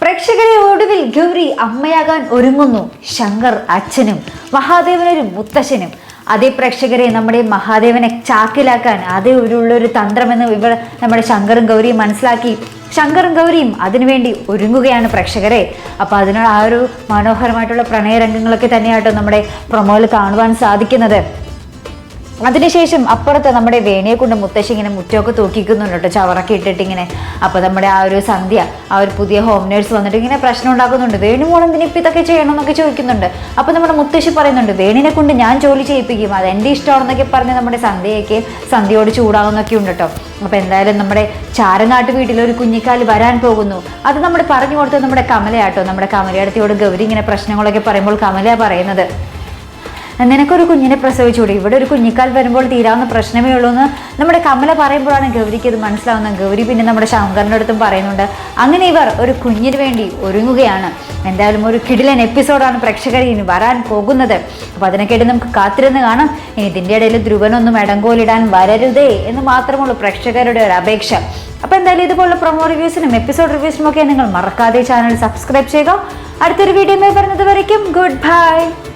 പ്രേക്ഷകരെ ഒടുവിൽ ഗൗരി അമ്മയാകാൻ ഒരുങ്ങുന്നു. ശങ്കർ അച്ഛനും മഹാദേവനൊരു മുത്തശ്ശനും. അതേ പ്രേക്ഷകരെ നമ്മുടെ മഹാദേവനെ ചാക്കിലാക്കാൻ അതേ ഉള്ളൊരു തന്ത്രമെന്ന് ഇവർ നമ്മുടെ ശങ്കറും ഗൗരിയും മനസ്സിലാക്കി. ശങ്കറും ഗൗരിയും അതിനുവേണ്ടി ഒരുങ്ങുകയാണ് പ്രേക്ഷകരെ. അപ്പോൾ അതിനുള്ള ആ ഒരു മനോഹരമായിട്ടുള്ള പ്രണയരംഗങ്ങളൊക്കെ തന്നെയാട്ടോ നമ്മുടെ പ്രൊമോയിൽ കാണുവാൻ സാധിക്കുന്നത്. അതിനുശേഷം അപ്പുറത്ത് നമ്മുടെ വേണിയെ കൊണ്ട് മുത്തശ്ശി ഇങ്ങനെ മുറ്റമൊക്കെ തൂക്കിക്കുന്നുണ്ട് കേട്ടോ. ചവറൊക്കെ ഇട്ടിട്ട് ഇങ്ങനെ. അപ്പൊ നമ്മുടെ ആ ഒരു സന്ധ്യ ആ ഒരു പുതിയ ഹോം നേഴ്സ് വന്നിട്ട് ഇങ്ങനെ പ്രശ്നം ഉണ്ടാക്കുന്നുണ്ട്. വേണു മോൾ എന്തിനാ ഇപ്പം ഇതൊക്കെ ചെയ്യണം എന്നൊക്കെ ചോദിക്കുന്നുണ്ട്. അപ്പോൾ നമ്മുടെ മുത്തശ്ശി പറയുന്നുണ്ട് വേണിനെ കൊണ്ട് ഞാൻ ജോലി ചെയ്യിപ്പിക്കും. അത് എന്റെ ഇഷ്ടമാണെന്നൊക്കെ പറഞ്ഞ് നമ്മുടെ സന്ധ്യയൊക്കെ സന്ധ്യയോട് ചൂടാവുന്നൊക്കെ ഉണ്ട് കേട്ടോ. അപ്പോൾ എന്തായാലും നമ്മുടെ ചാരനാട്ട് വീട്ടിൽ ഒരു കുഞ്ഞിക്കാലി വരാൻ പോകുന്നു. അത് നമ്മൾ പറഞ്ഞു കൊടുത്തത് നമ്മുടെ കമലയാട്ടോ നമ്മുടെ കമലയടത്തിയോട് ഗൗരി ഇങ്ങനെ പ്രശ്നങ്ങളൊക്കെ പറയുമ്പോൾ കമല പറയുന്നത്. നിനക്കൊരു കുഞ്ഞിനെ പ്രസവിച്ചുകൂടി? ഇവിടെ ഒരു കുഞ്ഞിക്കാൽ വരുമ്പോൾ തീരാവുന്ന പ്രശ്നമേ ഉള്ളൂ എന്ന് നമ്മുടെ കമല പറയുമ്പോഴാണ് ഗൗരിക്ക് ഇത് മനസ്സിലാവുന്നത്. ഗൗരി പിന്നെ നമ്മുടെ ശങ്കറിന്റെ അടുത്തും പറയുന്നുണ്ട്. അങ്ങനെ ഇവർ ഒരു കുഞ്ഞിന് വേണ്ടി ഒരുങ്ങുകയാണ്. എന്തായാലും ഒരു കിടിലൻ എപ്പിസോഡാണ് പ്രേക്ഷകർ ഇനി വരാൻ പോകുന്നത്. അപ്പോൾ അതിനൊക്കെയായിട്ട് നമുക്ക് കാത്തിരുന്ന് കാണാം. ഇനി ഇതിന്റെ ഇടയിൽ ധ്രുവനൊന്നും ഇടങ്കോലിടാൻ വരരുതേ എന്ന് മാത്രമുള്ളൂ പ്രേക്ഷകരുടെ ഒരു അപേക്ഷ. അപ്പോൾ എന്തായാലും ഇതുപോലുള്ള പ്രൊമോ റിവ്യൂസിനും എപ്പിസോഡ് റിവ്യൂസിനും ഒക്കെ നിങ്ങൾ മറക്കാതെ ചാനൽ സബ്സ്ക്രൈബ് ചെയ്യുക. അടുത്തൊരു വീഡിയോ വരുന്നത് വരയ്ക്കും. Good bye